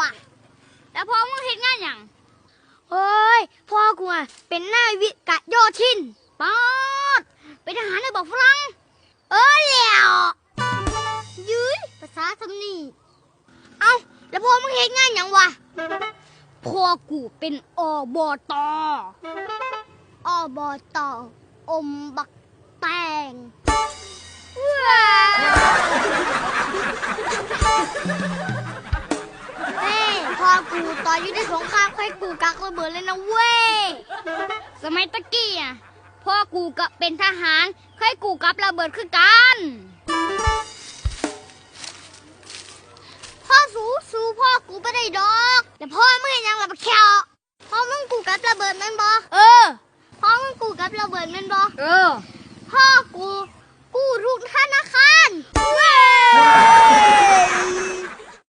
ว่ะ แล้วพ่อมึงเฮ็ดงานหยังเฮ้ย พ่อกูอะเป็นนายวิกะโยชินป๊อดเป็นทหารเลยบอกฝรั่งเออแล้วยืยภาษาสำนีเอ้าแล้วพ่อมึงเฮ็ดงานหยังวะพ่อกูเป็นอบตอบตอมบัก กู ตอนอยู่ในสงครามใครกูกักระเบิดเลยนะเว้ย สมัยตะกี้อะพ่อกูก็เป็นทหารเคยกูกับระเบิดคือกันพ่อสู้สู้พ่อกูไม่ได้ดอก แต่พ่อมึงเห็นยังล่ะปะแควพ่อมึงกูกับระเบิดแมันบอเออพ่อมึงกูกับระเบิดแมันบอเออ พ่อกู กู้ทุกธนาคารเว้